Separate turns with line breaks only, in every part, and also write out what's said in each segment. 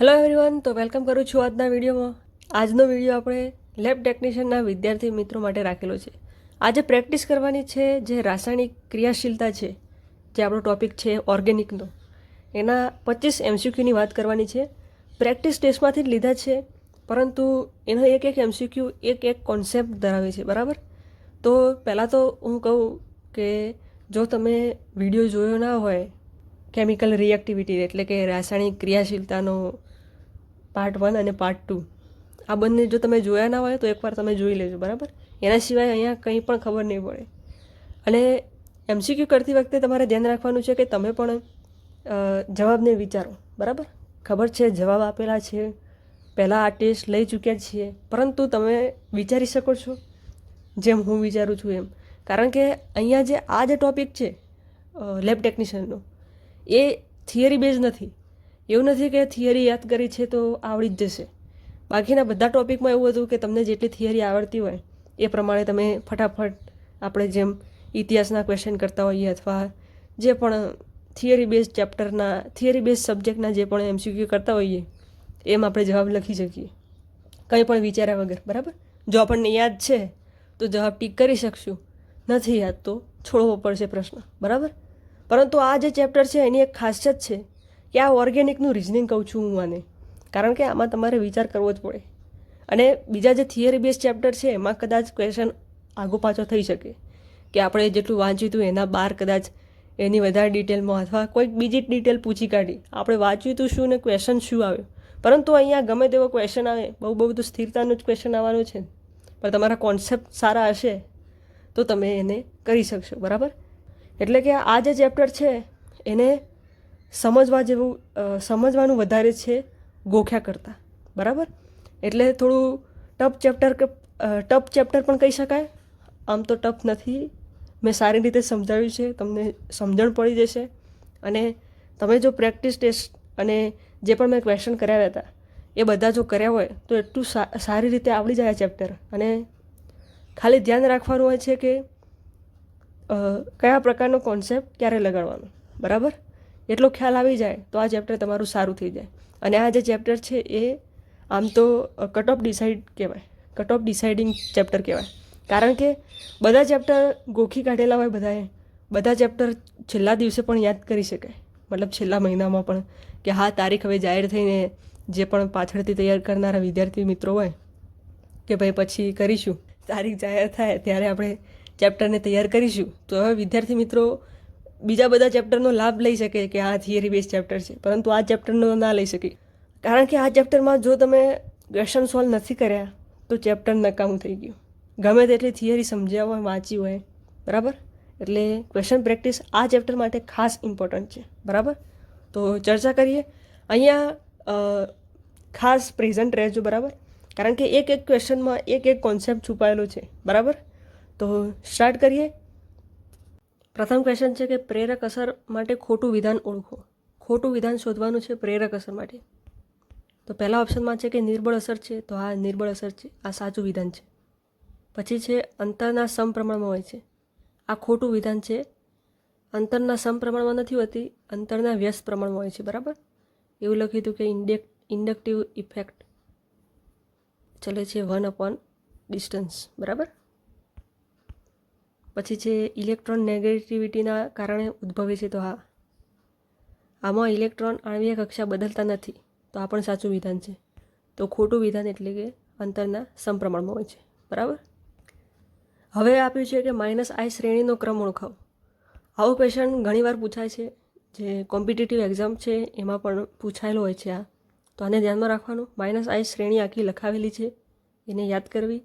Hello everyone તો welcome કરું છું આજના વિડીયોમાં. આજનો વીડિયો આપણે લેબ ટેકનિશિયનના વિદ્યાર્થી મિત્રો માટે રાખેલો છે. આજે પ્રેક્ટિસ કરવાની છે જે રાસાયણિક ક્રિયાશીલતા છે, જે આપણો ટોપિક છે ઓર્ગેનિકનો એના પચીસ એમસીક્યુની વાત કરવાની છે. પ્રેક્ટિસ ટેસ્ટમાંથી જ લીધા છે, પરંતુ એનો એક એક એમસીક્યુ એક એક કોન્સેપ્ટ ધરાવે છે, બરાબર? તો પહેલાં તો હું કહું કે જો તમે વીડિયો જોયો ના હોય કેમિકલ રિએક્ટિવિટી એટલે કે રાસાયણિક ક્રિયાશીલતાનો પાર્ટ વન અને પાર્ટ ટુ. આ બંને જો તમે જોયા ના હોય તો એકવાર તમે જોઈ લેજો, બરાબર? એના સિવાય અહીંયા કંઈ પણ ખબર નહીં પડે. અને એમસીક્યુ કરતી વખતે તમારે ધ્યાન રાખવાનું છે કે તમે પણ જવાબને વિચારો, બરાબર? ખબર છે, જવાબ આપેલા છે. પહેલાં આ ટેસ્ટ લઈ ચૂક્યા છીએ. પરંતુ તમે વિચારી શકો છો, જેમ હું વિચારું છું એમ. કારણ કે અહીંયા જે આ જે ટોપિક છે લેબ ટેકનિશિયનનો, એ થિયરી બેઝ નથી. એવું નથી કે થિયરી યાદ કરી છે તો આવડી જ જશે. બાકીના બધા ટોપિકમાં એવું હતું કે તમને જેટલી થિયરી આવડતી હોય, એ પ્રમાણે તમે ફટાફટ આપણે જેમ ઇતિહાસના ક્વેશ્ચન કરતા હોઈએ અથવા જે પણ થિયરી બેઝ ચેપ્ટરના થિયરી બેઝ સબ્જેક્ટના જે પણ એમસીક્યુ કરતા હોઈએ, એમ આપણે જવાબ લખી શકીએ. કંઈ પણ વિચાર્યા વગર, બરાબર? જો આપણને યાદ છે, તો જવાબ ટીક કરી શકશું. નથી યાદ તો છોડવો પડશે પ્રશ્ન, બરાબર? પરંતુ આ જે ચેપ્ટર છે, એની એક ખાસિયત છે કે આ ઓર્ગેનિકનું રિઝનિંગ કહું છું હું આને. કારણ કે આમાં તમારે વિચાર કરવો જ પડે. અને બીજા જે થિયરી બેઝ ચેપ્ટર છે, એમાં કદાચ ક્વેશ્ચન આગો પાછો થઈ શકે. કે આપણે જેટલું વાંચ્યું હતું, એના બાર કદાચ એની વધારે ડિટેલમાં અથવા કોઈક બીજી ડિટેલ પૂછી કાઢી. આપણે વાંચ્યું હતું શું ને ક્વેશ્ચન શું આવ્યો. પરંતુ અહીંયા ગમે તેવો ક્વેશ્ચન આવે, બહુ બહુ બધું સ્થિરતાનું જ ક્વેશ્ચન આવવાનું છે પણ તમારા કોન્સેપ્ટ સારા હશે, તો તમે એને કરી શકશો, બરાબર? એટલે કે આ જે ચેપ્ટર છે, એને સમજવા જેવું સમજવાનું વધારે છે ગોખ્યા કરતાં. બરાબર? એટલે થોડું ટફ ચેપ્ટર ટફ ચેપ્ટર પણ કહી શકાય. આમ તો ટફ નથી. મેં સારી રીતે સમજાવ્યું છે. તમને સમજણ પડી જશે. અને તમે જો પ્રેક્ટિસ ટેસ્ટ અને જે પણ મેં ક્વેશ્ચન કર્યા હતા, એ બધા જો કર્યા હોય, તો એટલું સારી રીતે આવડી જાય ચેપ્ટર. અને ખાલી ધ્યાન રાખવાનું હોય છે કે કયા પ્રકારનો કોન્સેપ્ટ ક્યારે લગાડવાનો. બરાબર? એટલો ખ્યાલ આવી જાય તો આ ચેપ્ટર તમારું સારું થઈ જાય. અને આ જે ચેપ્ટર છે એ આમ તો કટ ઓફ ડિસાઇડ કહેવાય. કટ ઓફ ડિસાઇડિંગ ચેપ્ટર કહેવાય. કારણ કે બધા ચેપ્ટર ગોખી કાઢેલા હોય બધાએ. બધા ચેપ્ટર છેલ્લા દિવસે પણ યાદ કરી શકાય મતલબ છેલ્લા મહિનામાં પણ કે હા, તારીખ હવે જાહેર થઈને જે પણ પાછળથી તૈયાર કરનારા વિદ્યાર્થી મિત્રો હોય કે ભાઈ પછી કરીશું. તારીખ જાહેર થાય ત્યારે આપણે ચેપ્ટરને તૈયાર કરીશું. તો હવે વિદ્યાર્થી મિત્રો બીજા બધા ચેપ્ટરનો લાભ લઈ શકે કે આ થિયરી બેઝ ચેપ્ટર છે. પરંતુ આ ચેપ્ટરનો ના લઈ શકે. કારણ કે આ ચેપ્ટરમાં જો તમે ક્વેશ્ચન સોલ્વ નથી કર્યા, તો ચેપ્ટર નકામું થઈ ગયું. ગમે તેટલી થિયરી સમજ્યા હોય, વાંચી હોય, બરાબર? એટલે ક્વેશ્ચન પ્રેક્ટિસ આ ચેપ્ટર માટે ખાસ ઇમ્પોર્ટન્ટ છે. બરાબર? તો ચર્ચા કરીએ. અહીંયા ખાસ પ્રેઝન્ટ રહેજો, બરાબર? કારણ કે એક એક ક્વેશ્ચનમાં એક એક કોન્સેપ્ટ છુપાયેલો છે. બરાબર? તો સ્ટાર્ટ કરીએ. પ્રથમ ક્વેશ્ચન છે કે પ્રેરક અસર માટે ખોટું વિધાન ઓળખો. ખોટું વિધાન શોધવાનું છે પ્રેરક અસર માટે. તો પહેલા ઓપ્શનમાં છે કે નિર્બળ અસર છે, તો આ નિર્બળ અસર છે, આ સાચું વિધાન છે. પછી છે અંતરના સમપ્રમાણમાં હોય છે. આ ખોટું વિધાન છે, અંતરના સમપ્રમાણમાં નથી હોતી, અંતરના વ્યસ્ત પ્રમાણમાં હોય છે, બરાબર? એવું લખ્યું હતું કે ઇન્ડેક, ઇન્ડક્ટિવ ઇફેક્ટ ચલે છે વન અપોન ડિસ્ટન્સ, બરાબર? પછી છે ઇલેક્ટ્રોન નેગેટિવિટીના કારણે ઉદ્ભવે છે તો હા. આમાં ઇલેક્ટ્રોન આણ્વીય કક્ષા બદલતા નથી, તો આ પણ સાચું વિધાન છે. તો ખોટું વિધાન એટલે કે અંતરના સમપ્રમાણમાં હોય છે. બરાબર? હવે આપ્યું છે કે માઇનસ આઈ શ્રેણીનો ક્રમ ઓળખાવો. આવું ક્વેશ્ચન ઘણીવાર પૂછાય છે. જે કોમ્પિટિટિવ એક્ઝામ છે, એમાં પણ પૂછાયેલો હોય છે આ. તો આને ધ્યાનમાં રાખવાનું. માઇનસ આઈ શ્રેણી આખી લખાવેલી છે. એને યાદ કરવી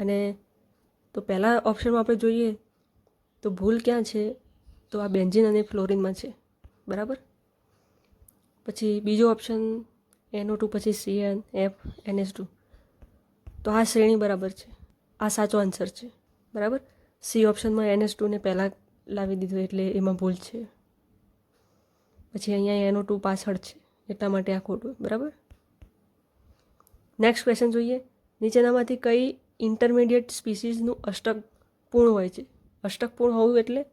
અને તો પહેલાં ઓપ્શનમાં આપણે જોઈએ તો ભૂલ ક્યાં છે? તો આ બેન્ઝિન અને ફ્લોરિનમાં છે. બરાબર? પછી બીજો ઓપ્શન એનઓ ટુ પછી સીએન એફ એનએસ ટુ તો આ શ્રેણી બરાબર છે. આ સાચો આન્સર છે. બરાબર? સી ઓપ્શનમાં એનએસ ટુને પહેલાં લાવી દીધું એટલે એમાં ભૂલ છે. પછી અહીંયા એનો ટુ પાછળ છે. એટલા માટે આ ખોટું. બરાબર? નેક્સ્ટ ક્વેશ્ચન જોઈએ. નીચેનામાંથી કઈ ઇન્ટરમીડિયેટ સ્પીસીઝનું અષ્ટક પૂર્ણ હોય છે. અષ્ટક પૂર્ણ હોવું એટલે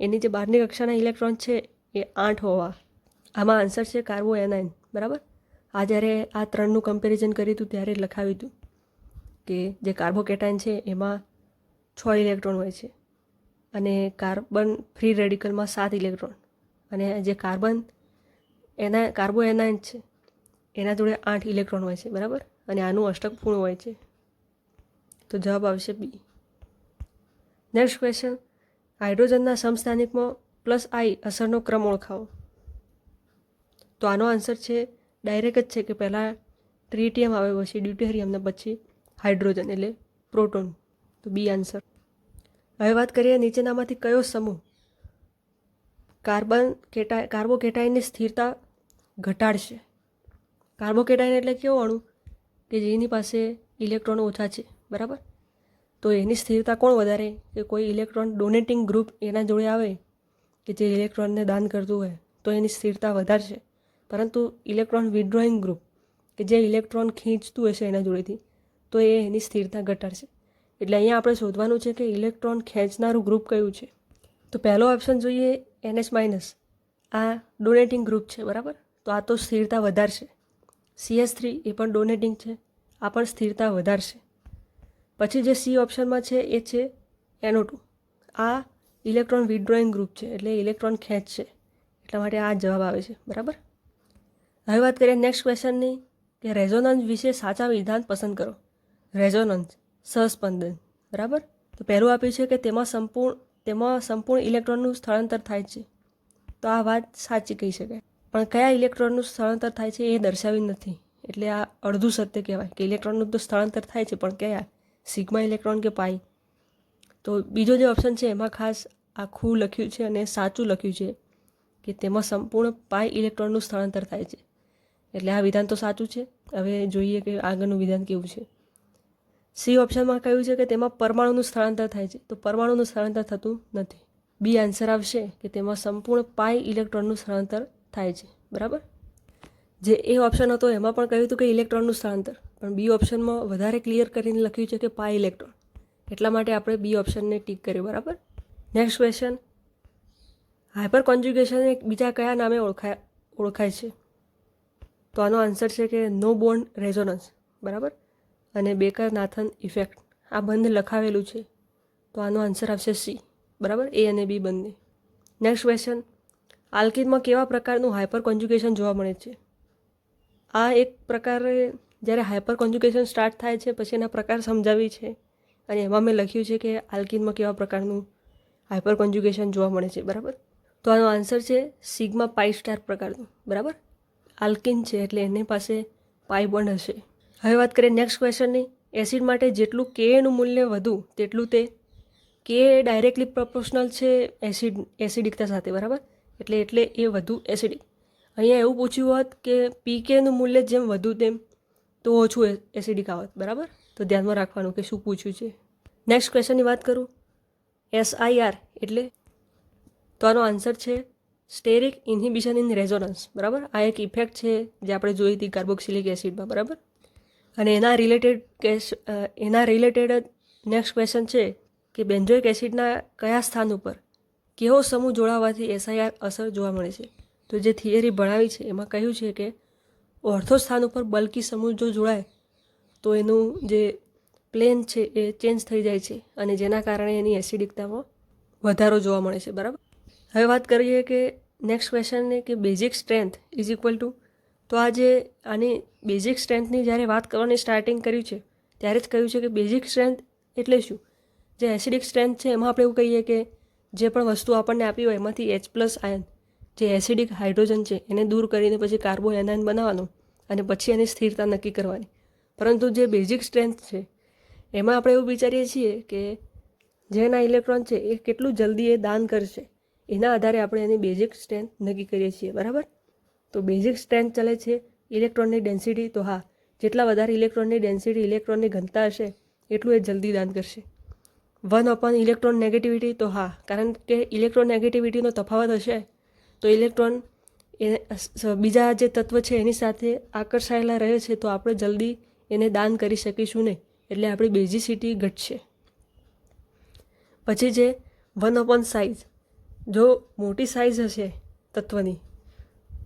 એની જે બહારની કક્ષાના ઇલેક્ટ્રોન છે એ આઠ હોવા. આમાં આન્સર છે કાર્બો એનાઇન બરાબર? આ જ્યારે આ ત્રણનું કમ્પેરિઝન કર્યું હતું ત્યારે લખાવ્યું હતું કે જે કાર્બોકેટાઇન છે એમાં છ ઇલેક્ટ્રોન હોય છે અને કાર્બન ફ્રી રેડિકલમાં સાત ઇલેક્ટ્રોન. અને જે કાર્બન એના કાર્બો એનાઇન છે એના જોડે આઠ ઇલેક્ટ્રોન હોય છે, બરાબર? અને આનું અષ્ટક પૂર્ણ હોય છે. તો જવાબ આવશે બી. નેક્સ્ટ ક્વેશ્ચન હાઇડ્રોજનના સમસ્થાનિકમાં પ્લસ આઈ અસરનો ક્રમ ઓળખાવો. તો આનો આન્સર છે ડાયરેક્ટ જ છે કે પહેલાં ટ્રિટિયમ આવે પછી ડ્યુટેરિયમને પછી હાઇડ્રોજન એટલે પ્રોટોન. તો બી આન્સર હવે વાત કરીએ નીચેનામાંથી કયો સમૂહ કાર્બન કેટા, કાર્બોકેટાઇનની સ્થિરતા ઘટાડશે. કાર્બોકેટાઇન એટલે કેવો અણુ? કે જેની પાસે ઇલેક્ટ્રોન ઓછા છે. બરાબર? તો એની સ્થિરતા કોણ વધારે? કે કોઈ ઇલેક્ટ્રોન ડોનેટિંગ ગ્રુપ એના જોડે આવે? કે જે ઇલેક્ટ્રોનને દાન કરતું હોય? તો એની સ્થિરતા વધારશે. પરંતુ ઇલેક્ટ્રોન વિડ્રોઈંગ ગ્રુપ, કે જે ઇલેક્ટ્રોન ખેંચતું હશે એના જોડેથી, તો એ એની સ્થિરતા ઘટાડશે. એટલે અહીંયા આપણે શોધવાનું છે કે ઇલેક્ટ્રોન ખેંચનારું ગ્રુપ કયું છે? તો પહેલો ઓપ્શન જોઈએ એનએસ માઇનસ. આ ડોનેટિંગ ગ્રુપ છે, બરાબર? તો આ તો સ્થિરતા વધારશે. સીએસ થ્રી એ પણ ડોનેટિંગ છે. આ પણ સ્થિરતા વધારશે. પછી જે સી ઓપ્શનમાં છે, એ છે એનો ટુ આ ઇલેક્ટ્રોન વિડ્રોઈંગ ગ્રુપ છે, એટલે ઇલેક્ટ્રોન ખેંચશે એટલા માટે આ જવાબ આવે છે, બરાબર? હવે વાત કરીએ નેક્સ્ટ ક્વેશ્ચનની કે રેઝોનન્સ વિશે સાચા વિધાન પસંદ કરો. રેઝોનન્સ, સહસ્પંદન, બરાબર? તો પહેલું આપ્યું છે કે તેમાં સંપૂર્ણ તેમાં સંપૂર્ણ ઇલેક્ટ્રોનનું સ્થળાંતર થાય છે. તો આ વાત સાચી કહી શકાય. પણ કયા ઇલેક્ટ્રોનનું સ્થળાંતર થાય છે એ દર્શાવી નથી. એટલે આ અડધું સત્ય કહેવાય, કે ઇલેક્ટ્રોનનું તો સ્થળાંતર થાય છે, પણ કયા? સિગ્મા ઇલેક્ટ્રોન કે પાઈ. તો બીજો જે ઓપ્શન છે, એમાં ખાસ આખું લખ્યું છે અને સાચું લખ્યું છે કે તેમાં સંપૂર્ણ પાઈ ઇલેક્ટ્રોનનું સ્થળાંતર થાય છે. એટલે આ વિધાન તો સાચું છે. હવે જોઈએ કે આગળનું વિધાન કેવું છે. સી ઓપ્શનમાં કહ્યું છે કે તેમાં પરમાણુનું સ્થળાંતર થાય છે. તો પરમાણુનું સ્થળાંતર થતું નથી. બી આન્સર આવશે કે તેમાં સંપૂર્ણ પાઈ ઇલેક્ટ્રોનનું સ્થળાંતર થાય છે. બરાબર? જે એ ઓપ્શન હતો, એમાં પણ કહ્યું હતું કે ઇલેક્ટ્રોનનું સ્થળાંતર. પણ બી ઓપ્શનમાં વધારે ક્લિયર કરીને લખ્યું છે કે પાય ઇલેક્ટ્રોન એટલા માટે આપણે બી ઓપ્શનને ટીક કર્યું, બરાબર? નેક્સ્ટ ક્વેશ્ચન હાઇપર કોન્જ્યુગેશન એક બીજા કયા નામે ઓળખાય ઓળખાય છે? તો આનો આન્સર છે કે નો બોન્ડ રેઝોનન્સ બરાબર? અને બેકર નાથન ઇફેક્ટ આ બંને લખાવેલું છે. તો આનો આન્સર આવશે સી બરાબર? એ અને બી બંને. નેક્સ્ટ ક્વેશ્ચન આલ્કિનમાં કેવા પ્રકારનું હાઇપર કોન્જ્યુગેશન જોવા મળે છે? આ એક પ્રકારે જ્યારે હાઇપર કોન્જ્યુગેશન સ્ટાર્ટ થાય છે, પછી એના પ્રકાર સમજાવી છે. અને એમાં મેં લખ્યું છે કે આલ્કિનમાં કેવા પ્રકારનું હાઇપર કોન્જ્યુગેશન જોવા મળે છે, બરાબર? તો આનો આન્સર છે સિગ્મા પાઈ સ્ટાર પ્રકારનું, બરાબર? આલ્કિન છે એટલે એની પાસે પાઈ બોન્ડ હશે. હવે વાત કરીએ નેક્સ્ટ ક્વેશ્ચનની એસિડ માટે જેટલું કે એનું મૂલ્ય વધુ, તેટલું તે કે ડાયરેક્ટલી પ્રપોર્શનલ છે એસિડ એસિડિકતા સાથે, બરાબર? એટલે એટલે એ વધુ એસિડિક અહીંયા એવું પૂછ્યું હોત કે પીકેનું મૂલ્ય જેમ વધુ તેમ તો ઓછું એસિડિક આવત, બરાબર? તો ધ્યાનમાં રાખવાનું કે શું પૂછ્યું છે. નેક્સ્ટ ક્વેશ્ચનની વાત કરું. એસઆઈઆર એટલે તો આનો આન્સર છે સ્ટેરિક ઇન્હિબિશન ઇન રેઝોનન્સ બરાબર? આ એક ઇફેક્ટ છે જે આપણે જોઈ હતી કાર્બોક્સિલિક એસિડમાં બરાબર? અને એના રિલેટેડ કેસ એના રિલેટેડ નેક્સ્ટ ક્વેશ્ચન છે કે બેન્ઝોઇક એસિડના કયા સ્થાન ઉપર કેવો સમૂહ જોડાવાથી એસઆઈઆર અસર જોવા મળે છે? તો જે થિયરી ભણાવી છે, એમાં કહ્યું છે કે ઓર્થો સ્થાન ઉપર બલ્કી સમૂહ જો જોડાય, તો એનું જે પ્લેન છે એ ચેન્જ થઈ જાય છે અને જેના કારણે એની એસિડિકતામાં વધારો જોવા મળે છે, બરાબર? હવે વાત કરીએ કે નેક્સ્ટ ક્વેશ્ચનને કે basic strength is equal to તો આજે આની બેઝિક સ્ટ્રેન્થની જ્યારે વાત કરવાની સ્ટાર્ટિંગ કર્યું છે, ત્યારે જ કહ્યું છે કે બેઝિક સ્ટ્રેન્થ એટલે શું? જે એસિડિક સ્ટ્રેન્થ છે, એમાં આપણે એવું કહીએ કે જે પણ વસ્તુ આપણને આપી હોય, એમાંથી એચ પ્લસ આયન જે એસિડિક હાઇડ્રોજન છે, એને દૂર કરીને પછી કાર્બો એનાયન બનાવવાનું અને પછી એની સ્થિરતા નક્કી કરવાની. પરંતુ જે બેઝિક સ્ટ્રેન્થ છે, એમાં આપણે એવું વિચારીએ છીએ કે જેના ઇલેક્ટ્રોન છે, એ કેટલું જલ્દી એ દાન કરશે, એના આધારે આપણે એની બેઝિક સ્ટ્રેન્થ નક્કી કરીએ છીએ, બરાબર? તો બેઝિક સ્ટ્રેન્થ ચાલે છે ઇલેક્ટ્રોનની ડેન્સિટી, તો હા, જેટલા વધારે ઇલેક્ટ્રોનની ડેન્સિટી ઇલેક્ટ્રોનની ઘનતા હશે, એટલું એ જલ્દી દાન કરશે. વન અપોન ઇલેક્ટ્રોન નેગેટિવિટી, તો હા, કારણ કે ઇલેક્ટ્રોન નેગેટિવિટીનો તફાવત હશે તો ઇલેક્ટ્રોન એ બીજા જે તત્વ છે એની સાથે આકર્ષાયેલા રહે છે તો આપણે જલ્દી એને દાન કરી શકીશું નહીં. એટલે આપણી બેઝિસિટી ઘટશે. પછી છે વન અપોન સાઇઝ જો મોટી સાઇઝ હશે તત્વની,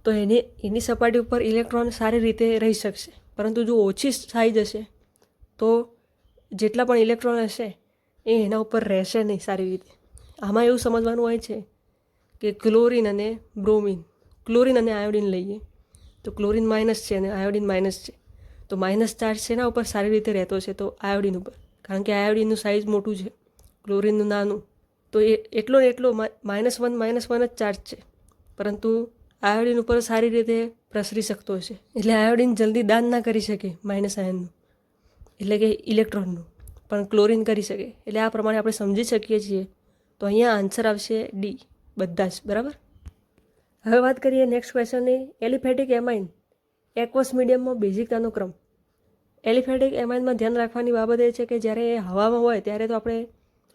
તો એની એની સપાટી ઉપર ઇલેક્ટ્રોન સારી રીતે રહી શકશે. પરંતુ જો ઓછી સાઇઝ હશે, તો જેટલા પણ ઇલેક્ટ્રોન હશે એ એના ઉપર રહેશે નહીં સારી રીતે. આમાં એવું સમજવાનું હોય છે કે ક્લોરિન અને બ્રોમિન. ક્લોરિન અને આયોડિન લઈએ. તો ક્લોરિન માઇનસ છે અને આયોડિન માઇનસ છે. તો માઇનસ ચાર્જ છે એના ઉપર સારી રીતે રહેતો છે તો આયોડિન ઉપર. કારણ કે આયોડિનનું સાઇઝ મોટું છે. ક્લોરિનનું નાનું. તો એ એટલો ને એટલો માઇનસ વન માઇનસ વન જ ચાર્જ છે. પરંતુ આયોડિન ઉપર સારી રીતે પ્રસરી શકતો છે એટલે આયોડિન જલ્દી દાન ના કરી શકે માઇનસ આયનનું. એટલે કે ઇલેક્ટ્રોનનું. પણ ક્લોરિન કરી શકે. એટલે આ પ્રમાણે આપણે સમજી શકીએ છીએ. તો અહીંયા આન્સર આવશે ડી બધા જ, બરાબર? હવે વાત કરીએ નેક્સ્ટ ક્વેશ્ચનની એલિફેટિક એમાઇન એક્વસ મીડિયમમાં બેઝિકતાનો ક્રમ એલિફેટિક એમાઇનમાં ધ્યાન રાખવાની બાબત એ છે કે જ્યારે એ હવામાં હોય ત્યારે તો આપણે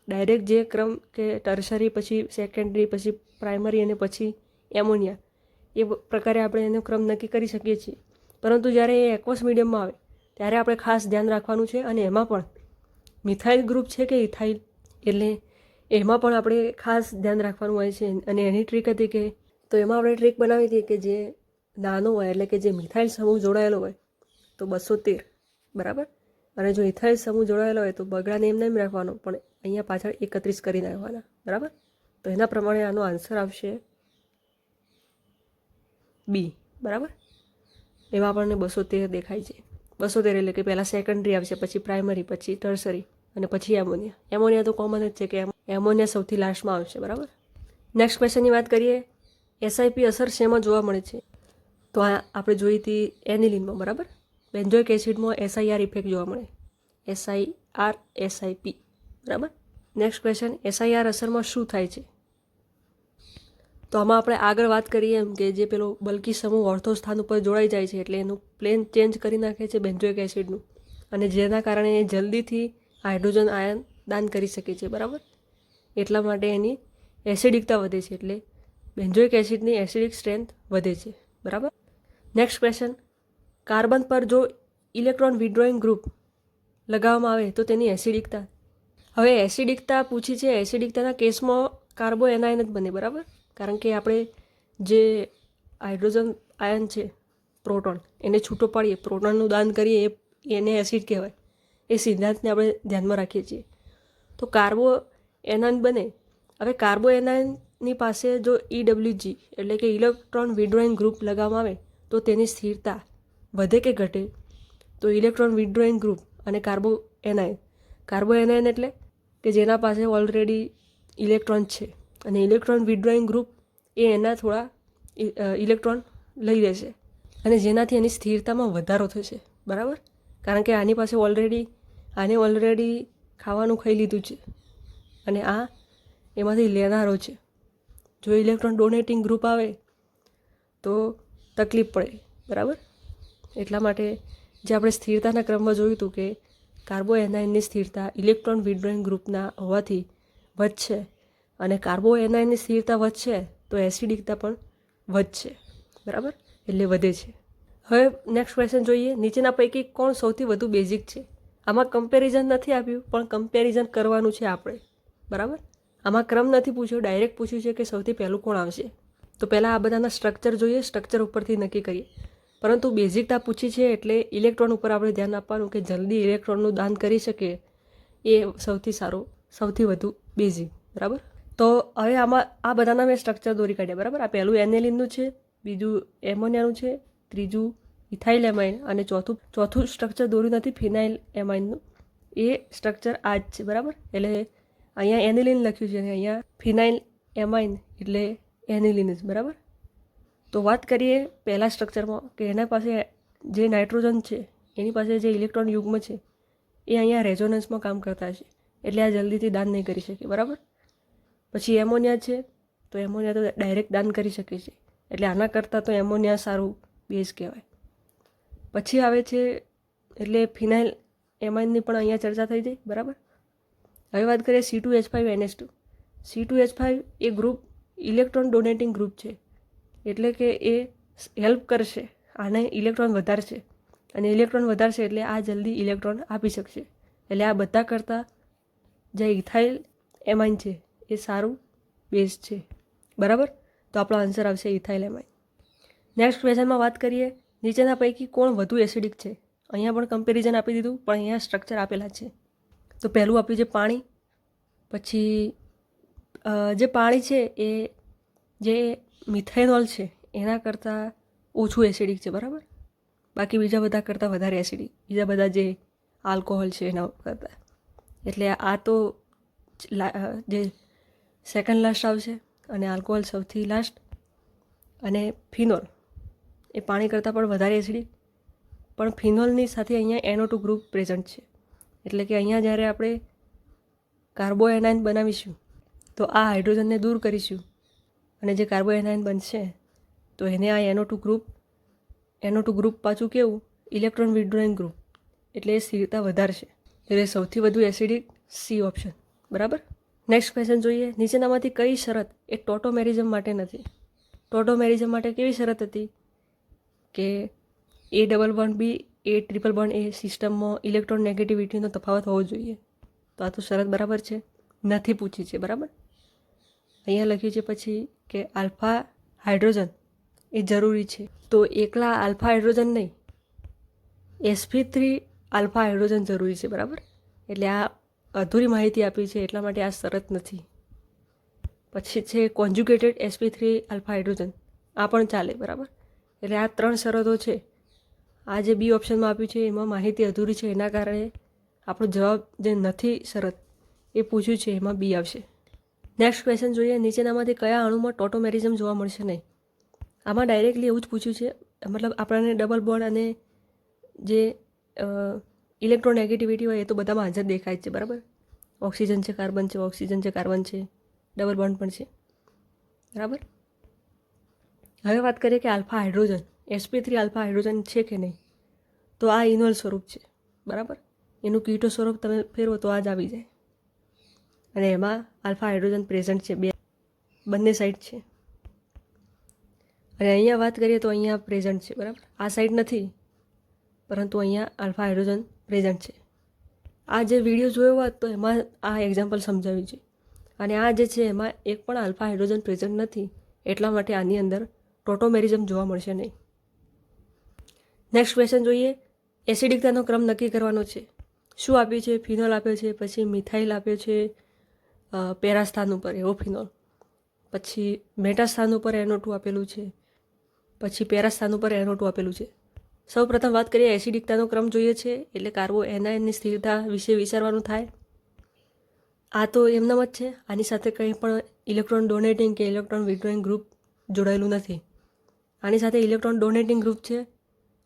ડાયરેક્ટ જે ક્રમ કે ટર્સરી પછી સેકન્ડરી પછી પ્રાઇમરી અને પછી એમોનિયા એ પ્રકારે આપણે એનો ક્રમ નક્કી કરી શકીએ છીએ. પરંતુ જ્યારે એ એક્વસ મીડિયમમાં આવે, ત્યારે આપણે ખાસ ધ્યાન રાખવાનું છે અને એમાં પણ મિથાઇલ ગ્રુપ છે કે ઇથાઇલ એટલે એમાં પણ આપણે ખાસ ધ્યાન રાખવાનું હોય છે. અને એની ટ્રીક હતી કે, તો એમાં આપણે ટ્રીક બનાવી હતી કે જે નાનો હોય, એટલે કે જે મિથાઇલ સમૂહ જોડાયેલો હોય, તો બસો તેર, બરાબર? અને જો ઇથાઇલ સમૂહ જોડાયેલો હોય, તો બગડાને એમ રાખવાનો, પણ અહીંયા પાછળ એકત્રીસ કરી નાખવાના, બરાબર? તો એના પ્રમાણે આનો આન્સર આવશે બી બરાબર? એમાં આપણને બસો તેર દેખાય છે. બસો તેર એટલે કે પહેલાં સેકન્ડરી આવશે, પછી પ્રાઇમરી પછી ટર્સરી અને પછી એમોનિયા. એમોનિયા તો કોમન જ છે કે એમોનિયા સૌથી લાસ્ટમાં આવશે, બરાબર? નેક્સ્ટ ક્વેશ્ચનની વાત કરીએ. એસઆઈપી અસર શેમાં જોવા મળે છે? તો આ આપણે જોઈ હતી એનિલિનમાં, બરાબર? બેન્ઝોઇક એસિડમાં એસઆઈઆર ઇફેક્ટ જોવા મળે. એસઆઈઆર એસઆઈપી બરાબર? નેક્સ્ટ ક્વેશ્ચન એસઆઈઆર અસરમાં શું થાય છે? તો આમાં આપણે આગળ વાત કરીએ એમ કે જે પેલો બલ્કી સમૂહ ઓર્થો સ્થાન ઉપર જોડાઈ જાય છે એટલે એનું પ્લેન ચેન્જ કરી નાખે છે બેન્ઝોઇક એસિડનું. અને જેના કારણે એ જલ્દીથી હાઇડ્રોજન આયન દાન કરી શકે છે, બરાબર? એટલા માટે એની એસિડિકતા વધે છે એટલે બેન્ઝોઇક એસિડની એસિડિક સ્ટ્રેન્થ વધે છે, બરાબર? Next question. કાર્બન પર જો ઇલેક્ટ્રોન વિડ્રોઈંગ ગ્રુપ લગાવવામાં આવે તો તેની એસિડિકતા. હવે એસિડિકતા પૂછી છે, એસિડિકતાના કેસમાં કાર્બો એનાયન જ બને, બરાબર? કારણ કે આપણે જે હાઇડ્રોજન આયન છે, પ્રોટોન, એને છૂટો પાડીએ, પ્રોટોનનું દાન કરીએ, એ એને એસિડ કહેવાય. એ સિદ્ધાંતને આપણે ધ્યાનમાં રાખીએ છીએ. તો કાર્બો એનાન બને. હવે કાર્બો એનાયનની પાસે જો ઈડબ્લ્યુજી એટલે કે ઇલેક્ટ્રોન વિડ્રોઈંગ ગ્રુપ લગાવવામાં આવે, તો તેની સ્થિરતા વધે કે ઘટે? તો ઇલેક્ટ્રોન વિડ્રોઈંગ ગ્રુપ અને કાર્બો એનાયન. કાર્બો એનાયન એટલે કે જેના પાસે ઓલરેડી ઇલેક્ટ્રોન છે અને ઇલેક્ટ્રોન વિડ્રોઈંગ ગ્રુપ એ એના થોડા ઇલેક્ટ્રોન લઈ લેશે અને જેનાથી એની સ્થિરતામાં વધારો થશે. બરાબર? કારણ કે આની પાસે ઓલરેડી આને ઓલરેડી ખાવાનું ખાઈ લીધું છે. અને આ એમાંથી લેનારો છે. જો ઇલેક્ટ્રોન ડોનેટિંગ ગ્રુપ આવે, તો તકલીફ પડે, બરાબર? એટલા માટે જે આપણે સ્થિરતાના ક્રમમાં જોયું હતું કે કાર્બો એનાઇનની સ્થિરતા ઇલેક્ટ્રોન વિડ્રોઈંગ ગ્રુપના હોવાથી વધશે અને કાર્બો એનાઇનની સ્થિરતા વધશે, તો એસિડિકતા પણ વધશે, બરાબર? એટલે વધે છે. હવે નેક્સ્ટ ક્વેશ્ચન જોઈએ. નીચેના પૈકી કોણ સૌથી વધુ બેઝિક છે? આમાં કમ્પેરિઝન નથી આપ્યું પણ કમ્પેરિઝન કરવાનું છે આપણે. બરાબર? આમાં ક્રમ નથી પૂછ્યો ડાયરેક્ટ પૂછ્યું છે કે સૌથી પહેલું કોણ આવશે. તો પહેલાં આ બધાના સ્ટ્રક્ચર જોઈએ સ્ટ્રક્ચર ઉપરથી નક્કી કરીએ. પરંતુ બેઝિકતા પૂછી છે એટલે ઇલેક્ટ્રોન ઉપર આપણે ધ્યાન આપવાનું કે જલ્દી ઇલેક્ટ્રોનનું દાન કરી શકીએ એ સૌથી સારું, સૌથી વધુ બેઝિક બરાબર? તો હવે આમાં, આ બધાના મેં સ્ટ્રક્ચર દોરી કાઢ્યા. બરાબર? આ પહેલું એનેલિનનું છે, બીજું એમોનિયાનું છે, ત્રીજું ઇથાઇલ એમાઇન અને ચોથું ચોથું સ્ટ્રક્ચર દોર્યું નથી, ફિનાઇલ એમાઇનનું એ સ્ટ્રક્ચર આ જ છે, બરાબર? એટલે અહીંયા એનિલિન લખ્યું છે અને અહીંયા ફિનાઇલ એમાઇન એટલે એનિલિન જ, બરાબર? તો વાત કરીએ પહેલાં સ્ટ્રક્ચરમાં કે એના પાસે જે નાઇટ્રોજન છે, એની પાસે જે ઇલેક્ટ્રોન યુગ્મ છે, એ અહીંયા રેઝોનન્સમાં કામ કરતા છે એટલે આ જલ્દીથી દાન નહીં કરી શકે, બરાબર? પછી એમોનિયા છે, તો એમોનિયા તો ડાયરેક્ટ દાન કરી શકે છે. એટલે આના કરતાં તો એમોનિયા સારું બેઝ કહેવાય. પછી આવે છે, એટલે ફિનાઇલ એમાઇનની પણ અહીંયા ચર્ચા થઈ જાય, બરાબર? હવે વાત કરીએ C two H five NS two C two H five એ ગ્રુપ ઇલેક્ટ્રોન ડોનેટિંગ ગ્રુપ છે. એટલે કે એ હેલ્પ કરશે, આને ઇલેક્ટ્રોન વધારશે. અને ઇલેક્ટ્રોન વધારશે એટલે આ જલ્દી ઇલેક્ટ્રોન આપી શકશે. એટલે આ બધા કરતાં જે ઇથાઇલ એમાઇન છે, એ સારું બેઝ છે. બરાબર? તો આપણો આન્સર આવશે ઇથાઇલ એમાઇન નેક્સ્ટ ક્વેશ્ચનમાં વાત કરીએ નીચેના પૈકી કોણ વધુ એસિડિક છે? અહીંયા પણ કમ્પેરિઝન આપી દીધું, પણ અહીંયા સ્ટ્રક્ચર આપેલા છે. તો પહેલું આપ્યું છે પાણી, પછી જે પાણી છે એ, જે મિથેનોલ છે, એના કરતાં ઓછું એસિડિક છે, બરાબર? બાકી બીજા બધા કરતાં વધારે એસિડિક બીજા બધા જે આલ્કોહોલ છે એના કરતાં. એટલે આ તો જે સેકન્ડ લાસ્ટ આવશે, અને આલ્કોહોલ સૌથી લાસ્ટ અને ફિનોલ એ પાણી કરતાં પણ વધારે એસિડિક. પણ ફિનોલની સાથે અહીંયા એનો ટુ ગ્રુપ પ્રેઝન્ટ છે. એટલે કે અહીંયા જ્યારે આપણે કાર્બો એનાઇન બનાવીશું, તો આ હાઇડ્રોજનને દૂર કરીશું. અને જે કાર્બો એનાઇન બનશે, તો એને આ NO two group NO two group પાછું કેવું? Electron withdrawing group. એટલે એ સ્થિરતા વધારશે. એટલે સૌથી વધુ એસિડિક સી ઓપ્શન. બરાબર? નેક્સ્ટ ક્વેશ્ચન જોઈએ. નીચેનામાંથી કઈ શરત એ ટોટોમેરિઝમ માટે નથી? ટોટોમેરિઝમ માટે કેવી શરત હતી? કે A double one B A triple one A સિસ્ટમમાં ઇલેક્ટ્રોન નેગેટિવિટીનો તફાવત હોવો જોઈએ. તો આ તો શરત બરાબર છે. નથી પૂછી છે, બરાબર? અહીંયા લખ્યું છે પછી કે આલ્ફા હાઇડ્રોજન એ જરૂરી છે. તો એકલા આલ્ફા હાઇડ્રોજન નહીં. એસપી થ્રી આલ્ફા હાઇડ્રોજન જરૂરી છે, બરાબર? એટલે આ અધૂરી માહિતી આપી છે, એટલા માટે આ શરત નથી. પછી છે conjugated SP three alpha hydrogen. આ પણ ચાલે, બરાબર? એટલે આ ત્રણ શરતો છે. આ જે બી ઓપ્શનમાં આપ્યું છે, એમાં માહિતી અધૂરી છે. એના કારણે આપણો જવાબ જે નથી શરત, એ પૂછ્યું છે. એમાં બી આવશે. નેક્સ્ટ ક્વેશ્ચન જોઈએ. નીચેનામાંથી કયા અણુમાં ટોટોમેરિઝમ જોવા મળશે નહીં? આમાં ડાયરેક્ટલી એવું જ પૂછ્યું છે. મતલબ આપણને ડબલ બોન્ડ અને જે ઇલેક્ટ્રોનેગેટિવિટી હોય એ તો બધામાં હાજર દેખાય છે, બરાબર? ઓક્સિજન છે, કાર્બન છે, ઓક્સિજન છે, કાર્બન છે. ડબલ બોન્ડ પણ છે. બરાબર? હવે વાત કરીએ કે alpha hydrogen, SP three alpha hydrogen છે કે નહીં? તો આ ઇનોલ સ્વરૂપ છે, બરાબર? એનું કીટો સ્વરૂપ તમે ફેરવો તો આ જ આવી જાય. અને એમાં આલ્ફા હાઇડ્રોજન પ્રેઝન્ટ છે, બે, બંને સાઈડ છે. અને અહીંયા વાત કરીએ તો અહીંયા પ્રેઝન્ટ છે, બરાબર? આ સાઈડ નથી, પરંતુ અહીંયા આલ્ફા હાઇડ્રોજન પ્રેઝન્ટ છે. આ જે વીડિયો જોયો હોત તો એમાં આ એક્ઝામ્પલ સમજાવ્યું છે. અને આ જે છે એમાં એક પણ આલ્ફા હાઇડ્રોજન પ્રેઝન્ટ નથી, એટલા માટે આની અંદર ટોટોમેરિઝમ જોવા મળશે નહીં. નેક્સ્ટ ક્વેશ્ચન જોઈએ. એસિડિકતાનો ક્રમ નક્કી કરવાનો છે. શું આપ્યું છે? ફિનોલ આપ્યો છે, પછી મિથાઇલ આપ્યો છે પેરાસ્થાન પેરા સ્થાન ઉપર, એવો ફિનોલ પછી મેટા સ્થાન ઉપર એનો ટુ આપેલું છે, પછી પેરાસ્થાન ઉપર એનો ટુ આપેલું છે. સૌ પ્રથમ વાત કરીએ એસિડિકતાનો ક્રમ જોઈએ છે, એટલે કાર્બો એનાયનની સ્થિરતા વિશે વિચારવાનું થાય. આ તો એમનામ જ છે, આની સાથે કંઈ પણ ઇલેક્ટ્રોન ડોનેટિંગ કે ઇલેક્ટ્રોન વિડ્રોઈંગ ગ્રુપ જોડાયેલું નથી. આની સાથે ઇલેક્ટ્રોન ડોનેટિંગ ગ્રુપ છે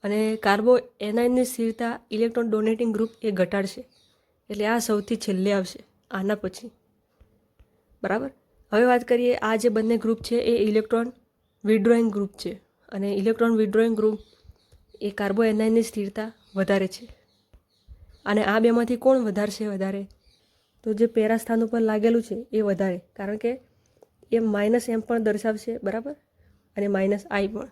અને કાર્બો એનાઇનની સ્થિરતા ઇલેક્ટ્રોન ડોનેટિંગ ગ્રુપ એ ઘટાડશે. એટલે આ સૌથી છેલ્લે આવશે, આના પછી. બરાબર? હવે વાત કરીએ, આ જે બંને ગ્રુપ છે એ ઇલેક્ટ્રોન વિડ્રોઈંગ ગ્રુપ છે અને ઇલેક્ટ્રોન વિડ્રોઈંગ ગ્રુપ એ કાર્બો એનાઇનની સ્થિરતા વધારે છે. અને આ બેમાંથી કોણ વધારશે વધારે? તો જે પેરા સ્થાન ઉપર લાગેલું છે એ વધારે, કારણ કે એ માઇનસ એમ પણ દર્શાવશે, બરાબર? અને માઇનસ આઈ પણ.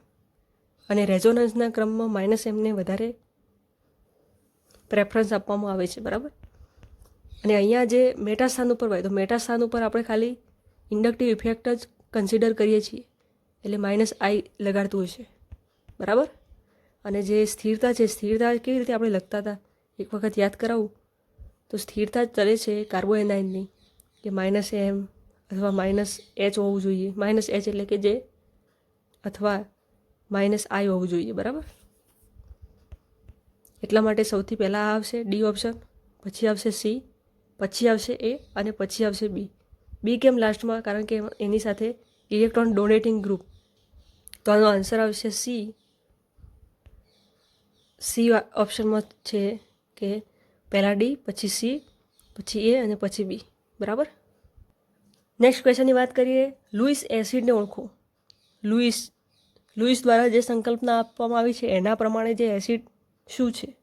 અને રેઝોનન્સના ક્રમમાં માઇનસ એમને વધારે પ્રેફરન્સ આપવામાં આવે છે, બરાબર? અને અહીંયા જે મેટા સ્થાન ઉપર હોય, તો મેટા સ્થાન ઉપર આપણે ખાલી ઇન્ડક્ટિવ ઇફેક્ટ જ કન્સિડર કરીએ છીએ. એટલે માઇનસ આઈ લગાડતું હશે બરાબર? અને જે સ્થિરતા છે, સ્થિરતા કેવી રીતે આપણે લખતા હતા? એક વખત યાદ કરાવું. તો સ્થિરતા જ ચલે છે કાર્બોએનાઇનની કે માઇનસ એમ અથવા માઇનસ એચ હોવું જોઈએ. માઇનસ એચ એટલે કે જે અથવા માઇનસ આઈ હોવું જોઈએ, બરાબર? એટલા માટે સૌથી પહેલાં આવશે ડી ઓપ્શન, પછી આવશે સી, પછી આવશે એ અને પછી આવશે બી. બી કેમ લાસ્ટમાં? કારણ કે એની સાથે ઇલેક્ટ્રોન ડોનેટિંગ ગ્રુપ. તો આનો આન્સર આવશે સી. સી ઓપ્શનમાં છે કે પહેલાં ડી, પછી સી, પછી એ અને પછી બી. બરાબર? નેક્સ્ટ ક્વેશ્ચનની વાત કરીએ. લુઈસ એસિડને ઓળખો. લુઈસ લુઈસ દ્વારા જે સંકલ્પના આપવામાં આવી છે, એના પ્રમાણે જે એસિડ શું છે?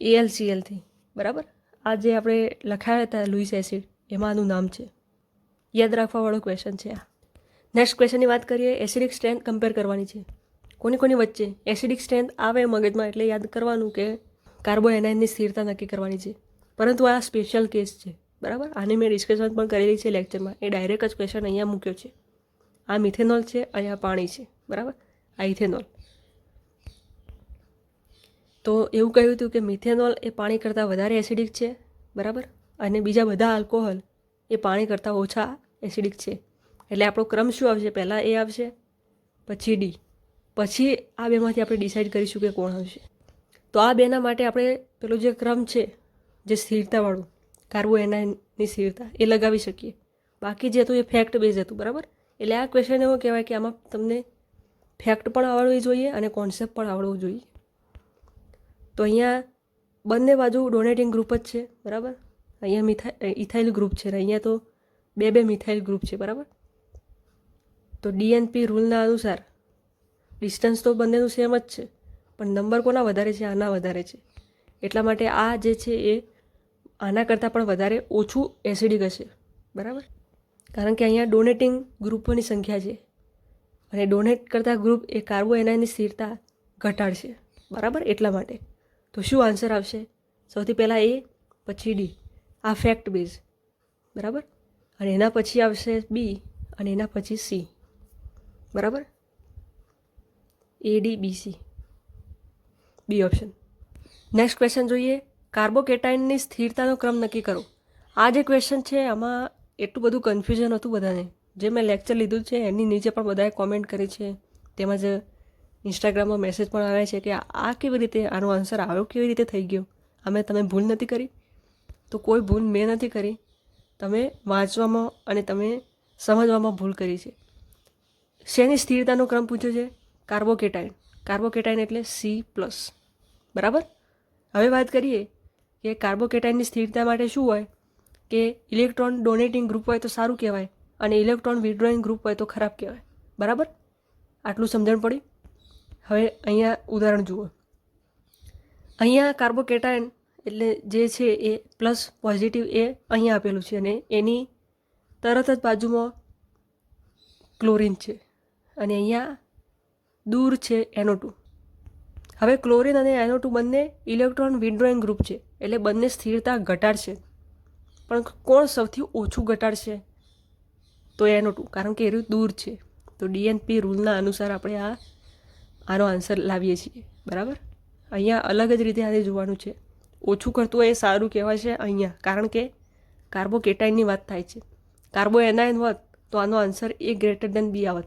એલસીએલથી બરાબર? આ જે આપણે લખાયા હતા લુઈસ એસિડ, એમાં આનું નામ છે. યાદ રાખવાવાળો ક્વેશ્ચન છે આ. નેક્સ્ટ ક્વેશ્ચનની વાત કરીએ, એસિડિક સ્ટ્રેન્થ કમ્પેર કરવાની છે. કોની કોની વચ્ચે? એસિડિક સ્ટ્રેન્થ આવે મગજમાં એટલે યાદ કરવાનું કે કાર્બોએનાઇનની સ્થિરતા નક્કી કરવાની છે. પરંતુ આ સ્પેશિયલ કેસ છે. બરાબર? આની મેં ડિસ્કશન પણ કરેલી છે લેક્ચરમાં એ ડાયરેક્ટ જ ક્વેશ્ચન અહીંયા મૂક્યો છે. આ મિથેનોલ છે, અહીંયા પાણી છે. બરાબર? આ ઇથેનોલ. તો એવું કહ્યું હતું કે મિથેનોલ એ પાણી કરતાં વધારે એસિડિક છે, બરાબર? અને બીજા બધા આલ્કોહોલ એ પાણી કરતાં ઓછા એસિડિક છે. એટલે આપણો ક્રમ શું આવશે? પહેલાં એ આવશે, પછી ડી. પછી આ બેમાંથી આપણે ડિસાઇડ કરીશું કે કોણ આવશે. તો આ બેના માટે આપણે પેલો જે ક્રમ છે, જે સ્થિરતાવાળું કાર્બો એનાની સ્થિરતા, એ લગાવી શકીએ. બાકી જે હતું એ ફેક્ટ બેઝ હતું, બરાબર? એટલે આ ક્વેશ્ચન એવો કહેવાય કે આમાં તમને ફેક્ટ પણ આવડવી જોઈએ અને કોન્સેપ્ટ પણ આવડવું જોઈએ. તો અહીંયા બંને બાજુ ડોનેટિંગ ગ્રુપ જ છે, બરાબર? અહીંયા મિથા ઇથાઇલ ગ્રુપ છે અહીંયા તો બે બે મિથાઇલ ગ્રુપ છે, બરાબર? તો ડીએનપી રૂલના અનુસાર ડિસ્ટન્સ તો બંનેનું સેમ જ છે, પણ નંબર કોના વધારે છે, આના વધારે છે. એટલા માટે આ જે છે એ આના કરતાં પણ વધારે ઓછું એસિડિક હશે, બરાબર? કારણ કે અહીંયા ડોનેટિંગ ગ્રુપોની સંખ્યા છે. અને ડોનેટ કરતા ગ્રુપ એ કાર્બો એનાની સ્થિરતા ઘટાડશે. બરાબર? એટલા માટે. તો શું આન્સર આવશે? સૌથી પહેલાં એ, પછી ડી આ ફેક્ટ બેઝ બરાબર? અને એના પછી આવશે બી અને એના પછી સી બરાબર? A D B C B option next question જોઈએ. કાર્બોકેટાઇનની સ્થિરતાનો ક્રમ નક્કી કરો. આ જે ક્વેશ્ચન છે, આમાં એટલું બધું કન્ફ્યુઝન હતું બધાને. જે મેં લેક્ચર લીધું છે, એની નીચે પણ બધાએ કોમેન્ટ કરી છે. તેમજ ઇન્સ્ટાગ્રામમાં મેસેજ પણ આવે છે કે આ કેવી રીતે, આનો આન્સર આવ્યો કેવી રીતે થઈ ગયો? અમે, તમે ભૂલ નથી કરી? તો કોઈ ભૂલ મેં નથી કરી. તમે વાંચવામાં અને તમે સમજવામાં ભૂલ કરી છે. શેની સ્થિરતાનો ક્રમ પૂછ્યો છે? કાર્બોકેટાઇન. કાર્બોકેટાઇન એટલે સી પ્લસ બરાબર? હવે વાત કરીએ કે કાર્બોકેટાઇનની સ્થિરતા માટે શું હોય? કે ઇલેક્ટ્રોન ડોનેટિંગ ગ્રુપ હોય તો સારું કહેવાય. અને ઇલેક્ટ્રોન વિડ્રોઈંગ ગ્રુપ હોય તો ખરાબ કહેવાય. બરાબર? આટલું સમજણ પડી? હવે અહીંયા ઉદાહરણ જુઓ. અહીંયા કાર્બોકેટાઇન એટલે જે છે એ પ્લસ પોઝિટિવ એ અહીંયા આપેલું છે અને એની તરત જ બાજુમાં ક્લોરિન છે અને અહીંયા દૂર છે એનો ટુ. હવે ક્લોરિન અને એનો ટુ બંને ઇલેક્ટ્રોન વિડ્રોઈંગ ગ્રુપ છે એટલે બંને સ્થિરતા ઘટાડશે. પણ કોણ સૌથી ઓછું ઘટાડશે? તો એનો ટુ કારણ કે એ દૂર છે. તો ડીએનપી રૂલના અનુસાર આપણે આ આનો આન્સર લાવીએ છીએ. બરાબર? અહીંયા અલગ જ રીતે આને જોવાનું છે. ઓછું કરતું હોય એ સારું કહેવાય છે અહીંયા. કારણ કે કાર્બોકેટાઇનની વાત થાય છે. કાર્બો એનાયન હોત તો આનો answer A greater than B આવત.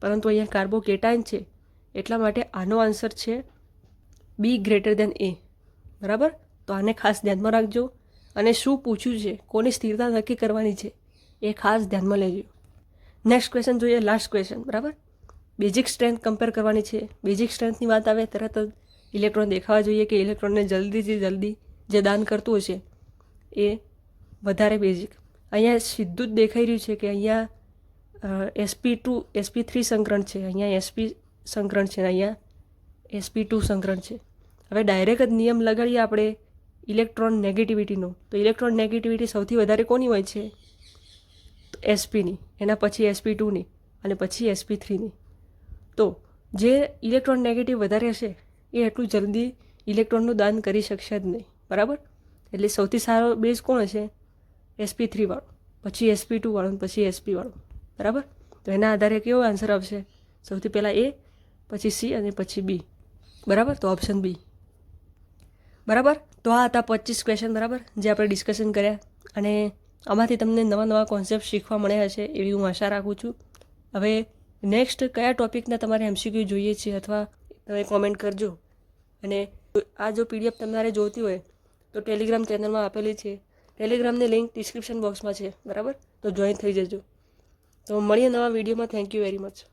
પરંતુ અહીંયા કાર્બોકેટાઇન છે. એટલા માટે આનો આન્સર છે બી ગ્રેટર દેન એ બરાબર? તો આને ખાસ ધ્યાનમાં રાખજો. અને શું પૂછ્યું છે? કોની સ્થિરતા નક્કી કરવાની છે? એ ખાસ ધ્યાનમાં લેજો. નેક્સ્ટ ક્વેશ્ચન જોઈએ લાસ્ટ ક્વેશ્ચન બરાબર? બેઝિક સ્ટ્રેન્થ કમ્પેર કરવાની છે. બેઝિક સ્ટ્રેન્થની વાત આવે, તરત જ ઇલેક્ટ્રોન દેખાવા જોઈએ કે ઇલેક્ટ્રોનને જલ્દીથી જલ્દી જે દાન કરતું હશે, એ વધારે બેઝિક અહીંયા સીધું જ દેખાઈ રહ્યું છે કે અહીંયા એસપી ટુ એસપી થ્રી સંકરણ છે. અહીંયા એસપી સંકરણ છે અહીંયા એસપી ટુ સંકરણ છે. હવે ડાયરેક્ટ જ નિયમ લગાડીએ આપણે ઇલેક્ટ્રોન નેગેટિવિટીનો તો ઇલેક્ટ્રોન નેગેટિવિટી સૌથી વધારે કોની હોય છે? એસપીની, એના પછી એસપી ટુની અને પછી એસપી થ્રીની. તો જે ઇલેક્ટ્રોન નેગેટિવ વધારે હશે, એ એટલું જલ્દી ઇલેક્ટ્રોનનું દાન કરી શકશે જ નહીં. બરાબર? એટલે સૌથી સારો બેઝ કોણ હશે? એસપી થ્રીવાળો, પછી એસપી ટુ વાળો પછી એસપીવાળો. બરાબર? તો એના આધારે કેવો આન્સર આવશે? સૌથી પહેલાં એ, પછી સી અને પછી બી. બરાબર? તો ઓપ્શન બી. બરાબર? તો આ હતા પચીસ ક્વેશ્ચન બરાબર? જે આપણે ડિસ્કશન કર્યા. અને આમાંથી તમને નવા નવા કોન્સેપ્ટ શીખવા મળ્યા હશે એવી હું આશા રાખું છું. હવે નેક્સ્ટ કયા ટોપિકના તમારે એમસીક્યુ જોઈએ છે અથવા તમે કોમેન્ટ કરજો. અને આ જો પીડીએફ તમારે જોઈતી હોય તો ટેલિગ્રામ ચેનલમાં આપેલી છે. ટેલિગ્રામની લિંક ડિસ્ક્રિપ્શન બોક્સમાં છે. બરાબર? તો જોઈન થઈ જજો. તો મળીએ નવા વિડીયોમાં થેન્ક યુ વેરી મચ